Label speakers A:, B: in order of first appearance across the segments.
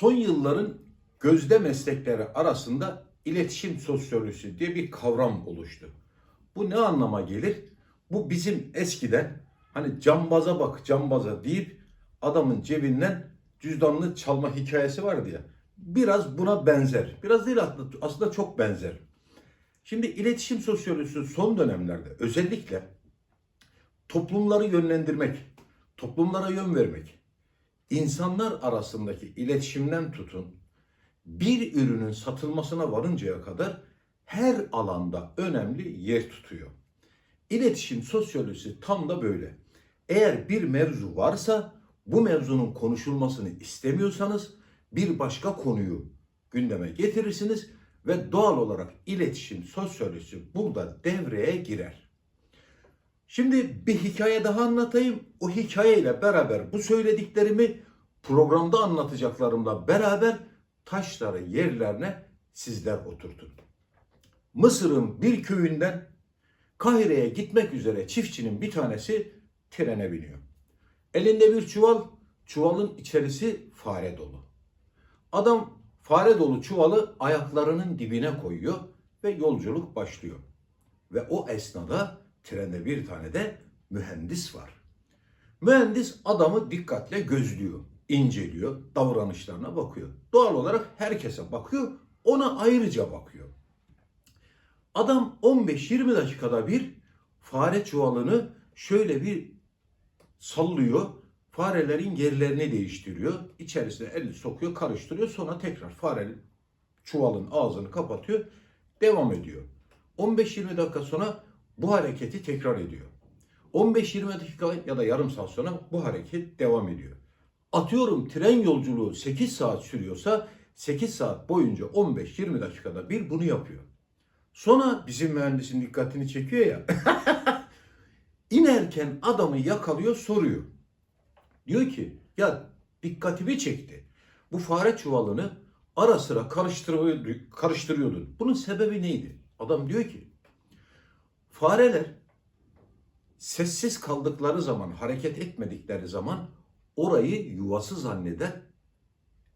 A: son yılların gözde meslekleri arasında iletişim sosyolojisi diye bir kavram oluştu. Bu ne anlama gelir? Bu bizim eskiden hani cambaza bak cambaza deyip adamın cebinden cüzdanını çalma hikayesi vardı ya. Biraz buna benzer. Biraz değil aslında, aslında çok benzer. Şimdi iletişim sosyolojisi son dönemlerde özellikle toplumları yönlendirmek, toplumlara yön vermek, insanlar arasındaki iletişimden tutun, bir ürünün satılmasına varıncaya kadar her alanda önemli yer tutuyor. İletişim sosyolojisi tam da böyle. Eğer bir mevzu varsa bu mevzunun konuşulmasını istemiyorsanız bir başka konuyu gündeme getirirsiniz ve doğal olarak iletişim sosyolojisi burada devreye girer. Şimdi bir hikaye daha anlatayım. O hikayeyle beraber bu söylediklerimi programda anlatacaklarımla beraber taşları yerlerine sizler oturtun. Mısır'ın bir köyünden Kahire'ye gitmek üzere çiftçinin bir tanesi trene biniyor. Elinde bir çuval, çuvalın içerisi fare dolu. Adam fare dolu çuvalı ayaklarının dibine koyuyor ve yolculuk başlıyor. Ve o esnada trende bir tane de mühendis var. Mühendis adamı dikkatle gözlüyor, inceliyor, davranışlarına bakıyor. Doğal olarak herkese bakıyor, ona ayrıca bakıyor. Adam 15-20 dakikada bir fare çuvalını şöyle bir sallıyor. Farelerin yerlerini değiştiriyor. İçerisine elini sokuyor, karıştırıyor. Sonra tekrar farenin çuvalın ağzını kapatıyor. Devam ediyor. 15-20 dakika sonra bu hareketi tekrar ediyor. 15-20 dakika ya da yarım saat sonra bu hareket devam ediyor. Atıyorum tren yolculuğu 8 saat sürüyorsa 8 saat boyunca 15-20 dakikada bir bunu yapıyor. Sonra bizim mühendisin dikkatini çekiyor ya. İnerken adamı yakalıyor soruyor. Diyor ki ya dikkatimi çekti. Bu fare çuvalını ara sıra karıştırıyor- karıştırıyordun. Bunun sebebi neydi? Adam diyor ki fareler sessiz kaldıkları zaman, hareket etmedikleri zaman orayı yuvası zanneder.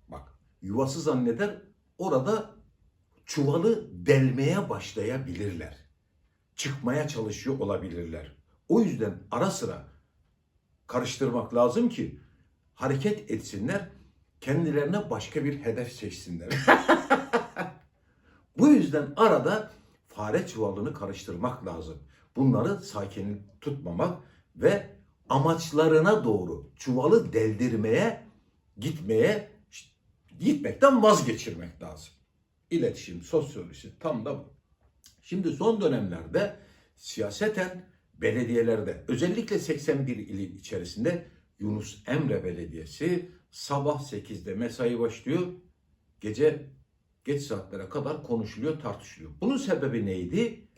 A: Bak yuvası zanneder orada çuvalı delmeye başlayabilirler. Çıkmaya çalışıyor olabilirler. O yüzden ara sıra karıştırmak lazım ki hareket etsinler, kendilerine başka bir hedef seçsinler. Bu yüzden arada fare çuvalını karıştırmak lazım. Bunları sakin tutmamak ve amaçlarına doğru çuvalı deldirmeye, gitmeye, gitmekten vazgeçirmek lazım. İletişim, sosyolojisi tam da bu. Şimdi son dönemlerde siyaseten belediyelerde özellikle 81 ilin içerisinde Yunus Emre Belediyesi sabah 8'de mesai başlıyor. Gece geç saatlere kadar konuşuluyor, tartışılıyor. Bunun sebebi neydi?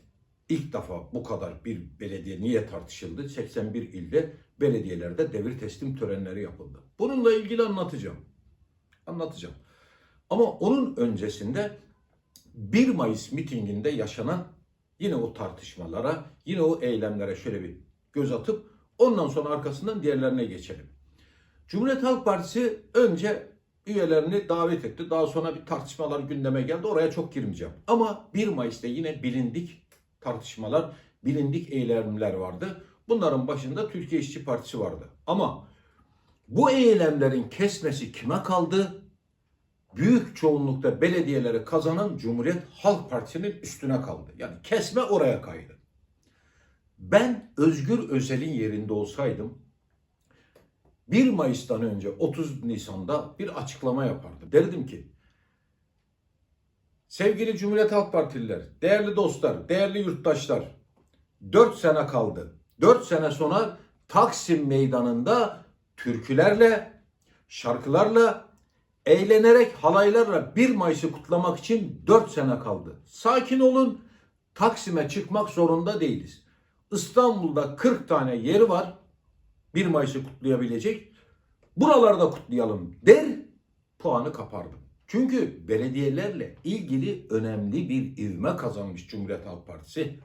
A: İlk defa bu kadar bir belediye niye tartışıldı? 81 ilde belediyelerde devir teslim törenleri yapıldı. Bununla ilgili anlatacağım. Anlatacağım. Ama onun öncesinde 1 Mayıs mitinginde yaşanan yine o tartışmalara, yine o eylemlere şöyle bir göz atıp ondan sonra arkasından diğerlerine geçelim. Cumhuriyet Halk Partisi önce üyelerini davet etti. Daha sonra bir tartışmalar gündeme geldi. Oraya çok girmeyeceğim. Ama 1 Mayıs'ta yine bilindik tartışmalar, bilindik eylemler vardı. Bunların başında Türkiye İşçi Partisi vardı. Ama bu eylemlerin kesmesi kime kaldı? Büyük çoğunlukta belediyeleri kazanan Cumhuriyet Halk Partisi'nin üstüne kaldı. Yani kesme oraya kaydı. Ben Özgür Özel'in yerinde olsaydım 1 Mayıs'tan önce 30 Nisan'da bir açıklama yapardım. Derdim ki sevgili Cumhuriyet Halk Partililer, değerli dostlar, değerli yurttaşlar 4 sene kaldı. 4 sene sonra Taksim Meydanı'nda türkülerle, şarkılarla, eğlenerek, halaylarla 1 Mayıs'ı kutlamak için 4 sene kaldı. Sakin olun, Taksim'e çıkmak zorunda değiliz. İstanbul'da 40 tane yeri var 1 Mayıs'ı kutlayabilecek. Buralarda kutlayalım der puanı kapardım. Çünkü belediyelerle ilgili önemli bir ivme kazanmış Cumhuriyet Halk Partisi.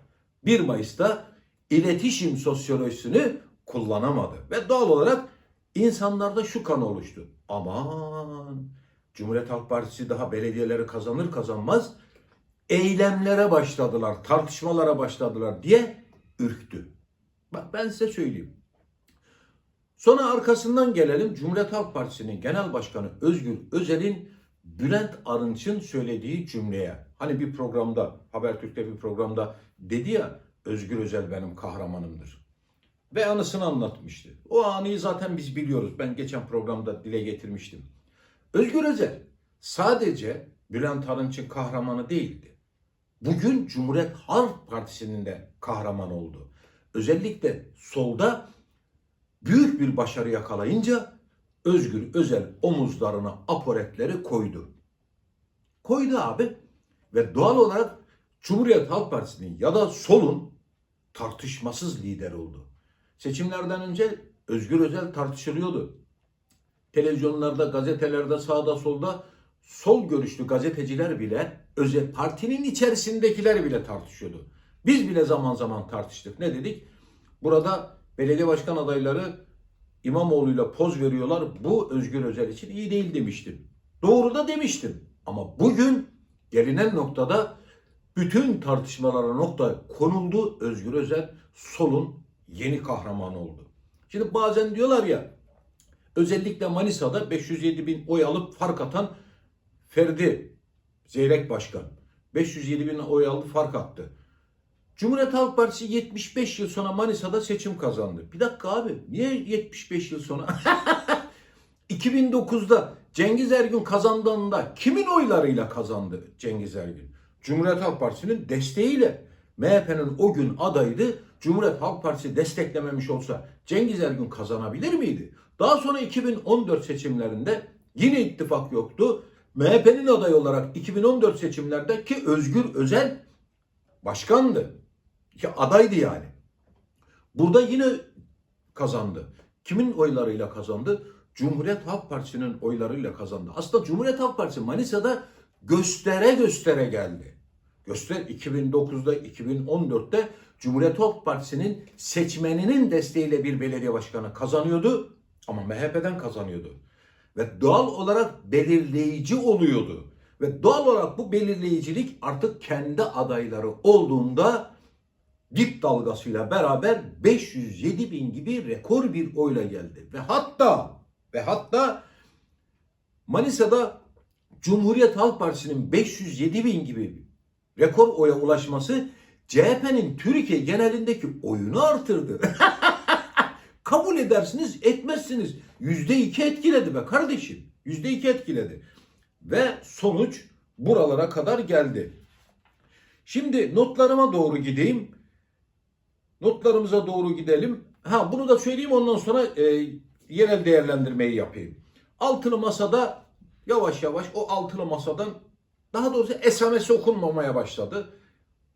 A: 1 Mayıs'ta iletişim sosyolojisini kullanamadı. Ve doğal olarak insanlarda şu kan oluştu. Aman Cumhuriyet Halk Partisi daha belediyeleri kazanır kazanmaz eylemlere başladılar, tartışmalara başladılar diye ürktü. Bak ben size söyleyeyim. Sonra arkasından gelelim Cumhuriyet Halk Partisi'nin Genel Başkanı Özgür Özel'in Bülent Arınç'ın söylediği cümleye. Hani bir programda, Habertürk'te bir programda dedi ya Özgür Özel benim kahramanımdır. Ve anısını anlatmıştı. O anıyı zaten biz biliyoruz. Ben geçen programda dile getirmiştim. Özgür Özel sadece Bülent Arınç'ın kahramanı değildi. Bugün Cumhuriyet Halk Partisi'nin de kahraman oldu. Özellikle solda büyük bir başarı yakalayınca Özgür Özel omuzlarına aporetleri koydu. Koydu abi ve doğal olarak Cumhuriyet Halk Partisi'nin ya da solun tartışmasız lider oldu. Seçimlerden önce Özgür Özel tartışılıyordu. Televizyonlarda, gazetelerde, sağda solda sol görüşlü gazeteciler bile özel partinin içerisindekiler bile tartışıyordu. Biz bile zaman zaman tartıştık. Ne dedik? Burada belediye başkan adayları İmamoğlu'yla poz veriyorlar. Bu Özgür Özel için iyi değil demiştim. Doğru da demiştim. Ama bugün gelinen noktada bütün tartışmalara nokta konuldu. Özgür Özel solun yeni kahramanı oldu. Şimdi bazen diyorlar ya özellikle Manisa'da 507 bin oy alıp fark atan Ferdi Zeyrek Başkan 507 bin oy aldı fark attı. Cumhuriyet Halk Partisi 75 yıl sonra Manisa'da seçim kazandı. Bir dakika abi niye 75 yıl sonra? 2009'da Cengiz Ergün kazandığında kimin oylarıyla kazandı Cengiz Ergün? Cumhuriyet Halk Partisi'nin desteğiyle. MHP'nin o gün adaydı. Cumhuriyet Halk Partisi desteklememiş olsa Cengiz Ergün kazanabilir miydi? Daha sonra 2014 seçimlerinde yine ittifak yoktu. MHP'nin adayı olarak 2014 seçimlerde ki Özgür Özel başkandı. Ki adaydı yani. Burada yine kazandı. Kimin oylarıyla kazandı? Cumhuriyet Halk Partisi'nin oylarıyla kazandı. Aslında Cumhuriyet Halk Partisi Manisa'da göstere göstere geldi. Göster 2009'da 2014'te Cumhuriyet Halk Partisi'nin seçmeninin desteğiyle bir belediye başkanı kazanıyordu ama MHP'den kazanıyordu. Ve doğal olarak belirleyici oluyordu. Ve doğal olarak bu belirleyicilik artık kendi adayları olduğunda dip dalgasıyla beraber 507 bin gibi rekor bir oyla geldi. Ve hatta ve hatta Manisa'da Cumhuriyet Halk Partisi'nin 507 bin gibi rekor oya ulaşması CHP'nin Türkiye genelindeki oyunu artırdı. Kabul edersiniz, etmezsiniz. Yüzde iki etkiledi be kardeşim. Yüzde iki etkiledi. Ve sonuç buralara kadar geldi. Şimdi notlarıma doğru gideyim. Notlarımıza doğru gidelim. Ha bunu da söyleyeyim ondan sonra e, yerel değerlendirmeyi yapayım. Altılı masada yavaş yavaş o altılı masadan daha doğrusu esamesi okunmamaya başladı.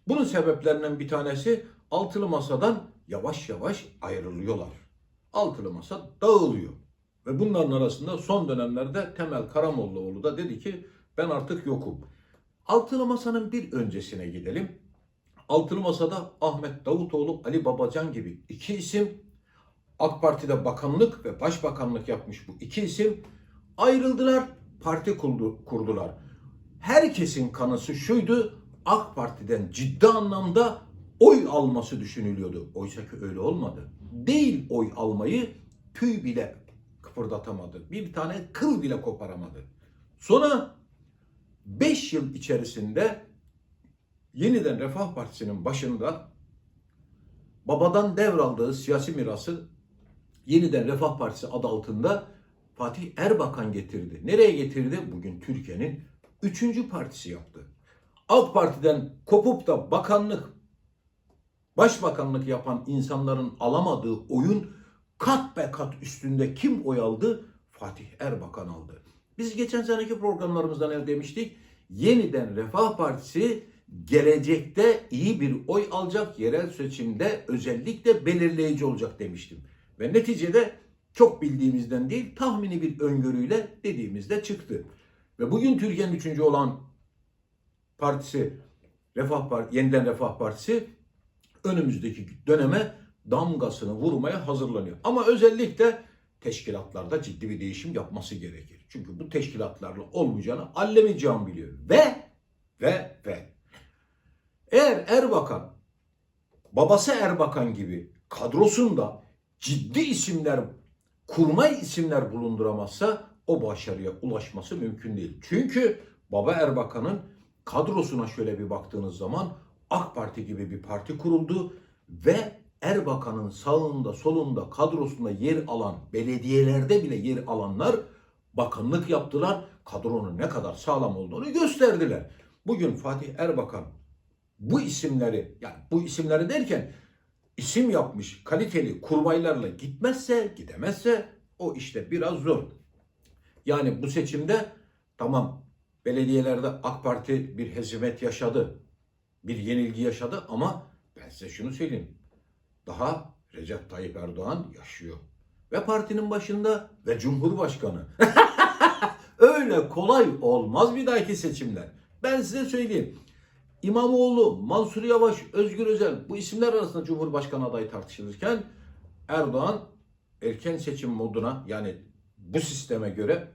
A: Bunun sebeplerinden bir tanesi altılı masadan yavaş yavaş ayrılıyorlar. Altılı masa dağılıyor. Ve bunların arasında son dönemlerde Temel Karamollaoğlu da dedi ki ben artık yokum. Altılı masanın bir öncesine gidelim. Altılı Masa'da Ahmet Davutoğlu, Ali Babacan gibi iki isim AK Parti'de bakanlık ve başbakanlık yapmış bu iki isim ayrıldılar, parti kurdu, kurdular. Herkesin kanısı şuydu, AK Parti'den ciddi anlamda oy alması düşünülüyordu. Oysa ki öyle olmadı. Değil oy almayı tüy bile kıpırdatamadı. Bir tane kıl bile koparamadı. Sonra 5 yıl içerisinde yeniden Refah Partisi'nin başında babadan devraldığı siyasi mirası yeniden Refah Partisi adı altında Fatih Erbakan getirdi. Nereye getirdi? Bugün Türkiye'nin üçüncü partisi yaptı. AK Parti'den kopup da bakanlık, başbakanlık yapan insanların alamadığı oyun kat be kat üstünde kim oy aldı? Fatih Erbakan aldı. Biz geçen seneki programlarımızda ne demiştik? Yeniden Refah Partisi gelecekte iyi bir oy alacak yerel seçimde özellikle belirleyici olacak demiştim. Ve neticede çok bildiğimizden değil tahmini bir öngörüyle dediğimizde çıktı. Ve bugün Türkiye'nin üçüncü olan partisi Refah Partisi, yeniden Refah Partisi önümüzdeki döneme damgasını vurmaya hazırlanıyor. Ama özellikle teşkilatlarda ciddi bir değişim yapması gerekir. Çünkü bu teşkilatlarla olmayacağını allemi can biliyor. Ve ve ve eğer Erbakan babası Erbakan gibi kadrosunda ciddi isimler, kurmay isimler bulunduramazsa o başarıya ulaşması mümkün değil. Çünkü baba Erbakan'ın kadrosuna şöyle bir baktığınız zaman AK Parti gibi bir parti kuruldu ve Erbakan'ın sağında solunda kadrosunda yer alan belediyelerde bile yer alanlar bakanlık yaptılar. Kadronun ne kadar sağlam olduğunu gösterdiler. Bugün Fatih Erbakan bu isimleri yani bu isimleri derken isim yapmış kaliteli kurmaylarla gitmezse gidemezse o işte biraz zor. Yani bu seçimde tamam belediyelerde AK Parti bir hezimet yaşadı. Bir yenilgi yaşadı ama ben size şunu söyleyeyim. Daha Recep Tayyip Erdoğan yaşıyor. Ve partinin başında ve Cumhurbaşkanı. Öyle kolay olmaz bir dahaki seçimler. Ben size söyleyeyim. İmamoğlu, Mansur Yavaş, Özgür Özel bu isimler arasında Cumhurbaşkanı adayı tartışılırken Erdoğan erken seçim moduna yani bu sisteme göre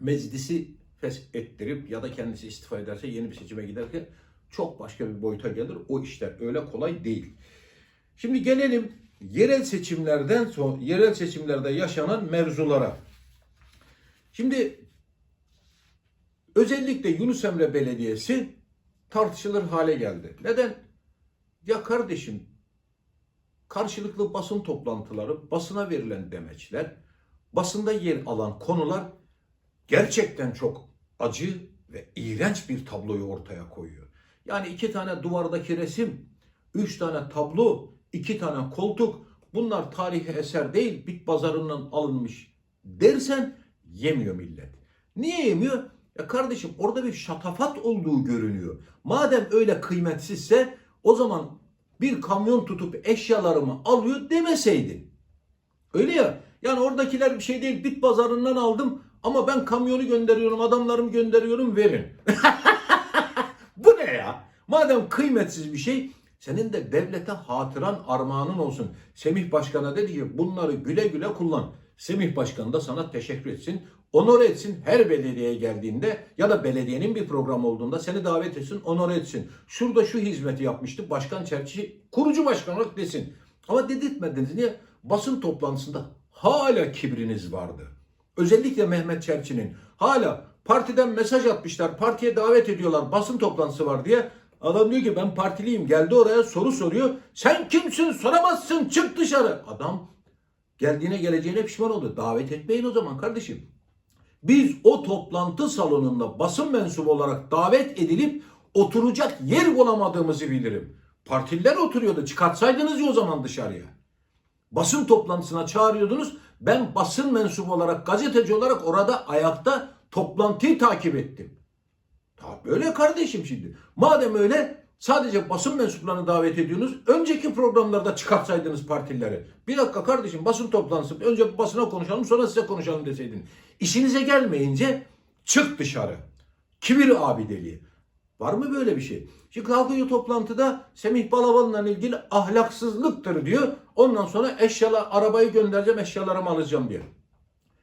A: meclisi feshettirip ya da kendisi istifa ederse yeni bir seçime giderken çok başka bir boyuta gelir. O işler öyle kolay değil. Şimdi gelelim yerel seçimlerden sonra yerel seçimlerde yaşanan mevzulara. Şimdi özellikle Yunus Emre Belediyesi tartışılır hale geldi. Neden? Ya kardeşim karşılıklı basın toplantıları, basına verilen demeçler, basında yer alan konular gerçekten çok acı ve iğrenç bir tabloyu ortaya koyuyor. Yani iki tane duvardaki resim, üç tane tablo, iki tane koltuk bunlar tarihi eser değil bit pazarından alınmış dersen yemiyor millet. Niye yemiyor? Ya kardeşim orada bir şatafat olduğu görünüyor. Madem öyle kıymetsizse o zaman bir kamyon tutup eşyalarımı alıyor demeseydin. Öyle ya. Yani oradakiler bir şey değil bit pazarından aldım ama ben kamyonu gönderiyorum adamlarımı gönderiyorum verin. Bu ne ya? Madem kıymetsiz bir şey senin de devlete hatıran armağanın olsun. Semih Başkan'a dedi ki bunları güle güle kullan. Semih Başkan da sana teşekkür etsin. Onore etsin her belediyeye geldiğinde ya da belediyenin bir programı olduğunda seni davet etsin, onore etsin. Şurada şu hizmeti yapmıştı başkan çerçi kurucu başkan olarak desin. Ama dedirtmediniz. Niye? Basın toplantısında hala kibriniz vardı. Özellikle Mehmet Çerçi'nin hala partiden mesaj atmışlar, partiye davet ediyorlar, basın toplantısı var diye. Adam diyor ki ben partiliyim. Geldi oraya soru soruyor. Sen kimsin? Soramazsın. Çık dışarı. Adam geldiğine geleceğine pişman oldu. Davet etmeyin o zaman kardeşim. Biz o toplantı salonunda basın mensubu olarak davet edilip oturacak yer bulamadığımızı bilirim. Partililer oturuyordu. Çıkartsaydınız ya o zaman dışarıya. Basın toplantısına çağırıyordunuz. Ben basın mensubu olarak, gazeteci olarak orada ayakta toplantıyı takip ettim. Ta böyle kardeşim şimdi. Madem öyle sadece basın mensuplarını davet ediyorsunuz. Önceki programlarda çıkartsaydınız partileri. Bir dakika kardeşim basın toplantısı. Önce basına konuşalım sonra size konuşalım deseydin. İşinize gelmeyince çık dışarı. Kibir abideliği. Var mı böyle bir şey? Şimdi kalkıyor toplantıda Semih Balaban'la ilgili ahlaksızlıktır diyor. Ondan sonra eşyalar, arabayı göndereceğim eşyalarımı alacağım diyor.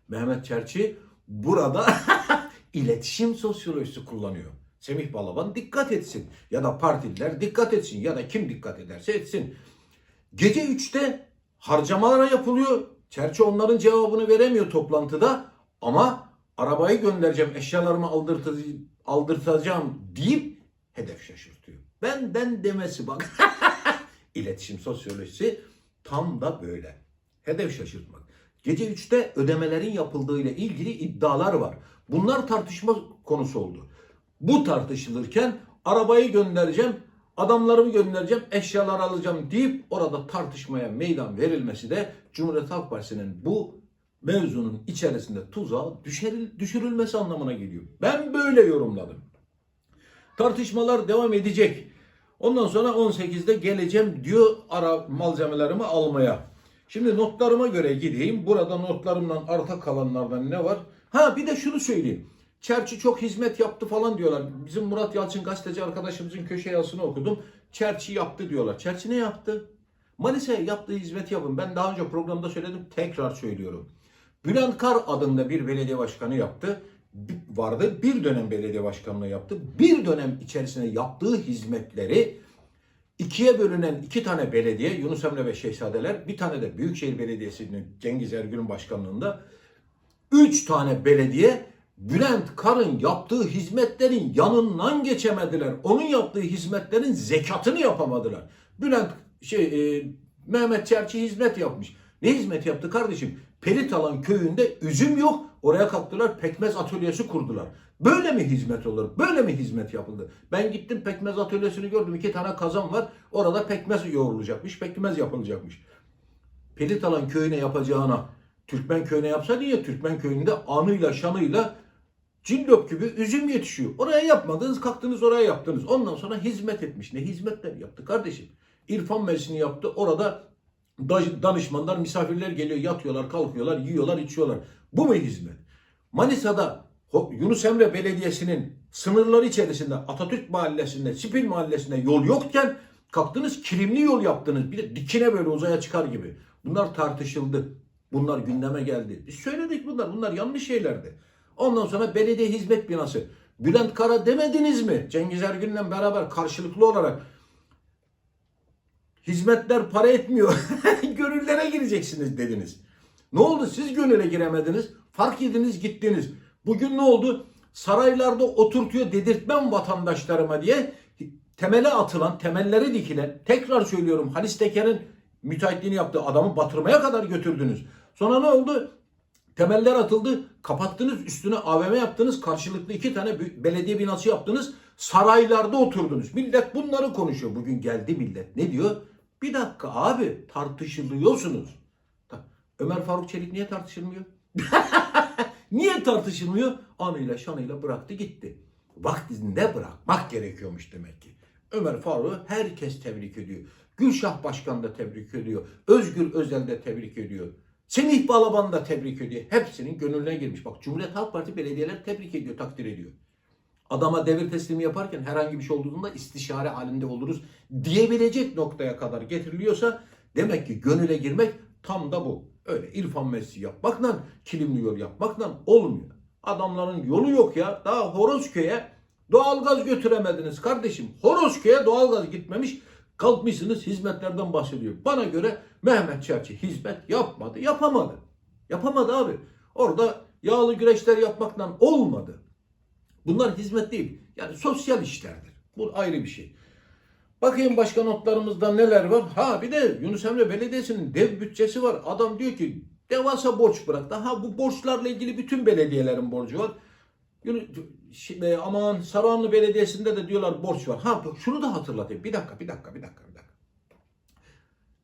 A: Mehmet Çerçi burada iletişim sosyolojisi kullanıyor. Semih Balaban dikkat etsin. Ya da partililer dikkat etsin. Ya da kim dikkat ederse etsin. Gece 3'te harcamalara yapılıyor. Çerçi onların cevabını veremiyor toplantıda. Ama arabayı göndereceğim, eşyalarımı aldırtacağım deyip hedef şaşırtıyor. Benden demesi bak. İletişim sosyolojisi tam da böyle. Hedef şaşırtmak. Gece 3'te ödemelerin yapıldığı ile ilgili iddialar var. Bunlar tartışma konusu oldu. Bu tartışılırken arabayı göndereceğim, adamlarımı göndereceğim, eşyalar alacağım deyip orada tartışmaya meydan verilmesi de Cumhuriyet Halk Partisi'nin bu mevzunun içerisinde tuzağa düşeril, düşürülmesi anlamına geliyor. Ben böyle yorumladım. Tartışmalar devam edecek. Ondan sonra 18'de geleceğim diyor ara malzemelerimi almaya. Şimdi notlarıma göre gideyim. Burada notlarımdan arta kalanlardan ne var? Ha bir de şunu söyleyeyim. Çerçi çok hizmet yaptı falan diyorlar. Bizim Murat Yalçın gazeteci arkadaşımızın köşe yazısını okudum. Çerçi yaptı diyorlar. Çerçi ne yaptı? Manisa'ya yaptığı hizmeti yapın. Ben daha önce programda söyledim tekrar söylüyorum. Bülent Kar adında bir belediye başkanı yaptı. Vardı. Bir dönem belediye başkanlığı yaptı. Bir dönem içerisinde yaptığı hizmetleri ikiye bölünen iki tane belediye Yunus Emre ve Şehzadeler bir tane de Büyükşehir Belediyesi'nin Cengiz Ergün'ün başkanlığında üç tane belediye Bülent Kar'ın yaptığı hizmetlerin yanından geçemediler. Onun yaptığı hizmetlerin zekatını yapamadılar. Bülent şey e, Mehmet Çerçi hizmet yapmış. Ne hizmet yaptı kardeşim? Pelitalan köyünde üzüm yok. Oraya kalktılar pekmez atölyesi kurdular. Böyle mi hizmet olur? Böyle mi hizmet yapıldı? Ben gittim pekmez atölyesini gördüm. İki tane kazan var. Orada pekmez yoğrulacakmış. Pekmez yapılacakmış. Pelitalan köyüne yapacağına Türkmen köyüne yapsa niye? Türkmen köyünde anıyla şanıyla cillop gibi üzüm yetişiyor. Oraya yapmadınız, kalktınız oraya yaptınız. Ondan sonra hizmet etmiş. Ne hizmetler yaptı kardeşim? İrfan Meclisi'ni yaptı. Orada da- danışmanlar, misafirler geliyor, yatıyorlar, kalkıyorlar, yiyorlar, içiyorlar. Bu mu hizmet? Manisa'da Yunus Emre Belediyesi'nin sınırları içerisinde Atatürk Mahallesi'nde, Spil Mahallesi'nde yol yokken kalktınız kilimli yol yaptınız. Bir de dikine böyle uzaya çıkar gibi. Bunlar tartışıldı. Bunlar gündeme geldi. Biz söyledik bunlar. Bunlar yanlış şeylerdi. Ondan sonra belediye hizmet binası. Bülent Kara demediniz mi? Cengiz Ergün'le beraber karşılıklı olarak hizmetler para etmiyor. Gönüllere gireceksiniz dediniz. Ne oldu? Siz gönüle giremediniz. Fark ediniz gittiniz. Bugün ne oldu? Saraylarda oturtuyor dedirtmem vatandaşlarıma diye temele atılan, temelleri dikilen, tekrar söylüyorum Halis Teker'in müteahhitliğini yaptığı adamı batırmaya kadar götürdünüz. Sonra ne oldu? Temeller atıldı, kapattınız, üstüne AVM yaptınız, karşılıklı iki tane belediye binası yaptınız, saraylarda oturdunuz. Millet bunları konuşuyor. Bugün geldi millet. Ne diyor? Bir dakika abi tartışılıyorsunuz. Ta- Ömer Faruk Çelik niye tartışılmıyor? niye tartışılmıyor? Anıyla şanıyla bıraktı gitti. Vaktinde bırakmak gerekiyormuş demek ki. Ömer Faruk'u herkes tebrik ediyor. Gülşah Başkan da tebrik ediyor. Özgür Özel de tebrik ediyor. Semih Balaban da tebrik ediyor. Hepsinin gönlüne girmiş. Bak Cumhuriyet Halk Parti belediyeler tebrik ediyor, takdir ediyor. Adama devir teslimi yaparken herhangi bir şey olduğunda istişare halinde oluruz diyebilecek noktaya kadar getiriliyorsa demek ki gönüle girmek tam da bu. Öyle İrfan Messi yapmakla, kilimli yol yapmakla olmuyor. Adamların yolu yok ya. Daha Horozköy'e doğalgaz götüremediniz kardeşim. Horozköy'e doğalgaz gitmemiş. Kalkmışsınız hizmetlerden bahsediyor. Bana göre Mehmet Çerçi hizmet yapmadı, yapamadı. Yapamadı abi. Orada yağlı güreşler yapmakla olmadı. Bunlar hizmet değil. Yani sosyal işlerdir. Bu ayrı bir şey. Bakayım başka notlarımızda neler var. Ha bir de Yunus Emre Belediyesi'nin dev bütçesi var. Adam diyor ki devasa borç bıraktı. Ha bu borçlarla ilgili bütün belediyelerin borcu var. E, aman Saruhanlı Belediyesi'nde de diyorlar borç var. Ha şunu da hatırlatayım. Bir dakika, bir dakika, bir dakika, bir dakika.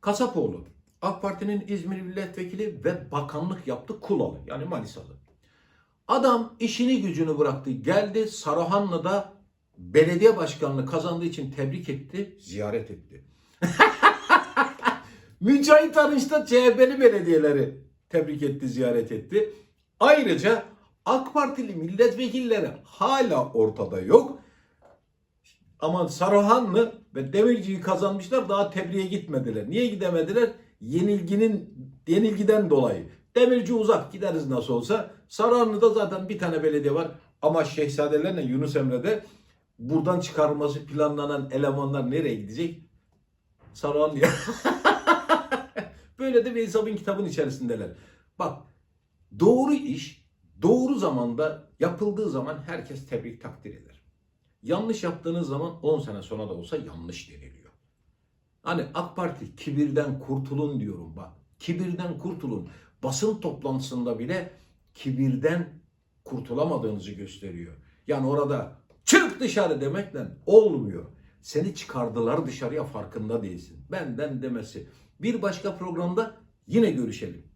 A: Kasapoğlu, AK Parti'nin İzmir Milletvekili ve bakanlık yaptı Kulalı. Yani Manisalı. Adam işini gücünü bıraktı. Geldi Saruhanlı'da belediye başkanlığı kazandığı için tebrik etti, ziyaret etti. Mücahit Arınç'ta CHP'li belediyeleri tebrik etti, ziyaret etti. Ayrıca AK Partili milletvekilleri hala ortada yok. Ama Saruhanlı ve Demirci'yi kazanmışlar daha tebriğe gitmediler. Niye gidemediler? Yenilginin yenilgiden dolayı. Demirci uzak gideriz nasıl olsa. Saruhanlı'da zaten bir tane belediye var. Ama Şehzadelerle Yunus Emre'de buradan çıkarılması planlanan elemanlar nereye gidecek? Saruhanlı'ya. Böyle de bir hesabın kitabın içerisindeler. Bak doğru iş doğru zamanda yapıldığı zaman herkes tebrik takdir eder. Yanlış yaptığınız zaman 10 sene sonra da olsa yanlış deniliyor. Hani AK Parti kibirden kurtulun diyorum bak. Kibirden kurtulun. Basın toplantısında bile kibirden kurtulamadığınızı gösteriyor. Yani orada çık dışarı demekle olmuyor. Seni çıkardılar dışarıya farkında değilsin. Benden demesi. Bir başka programda yine görüşelim.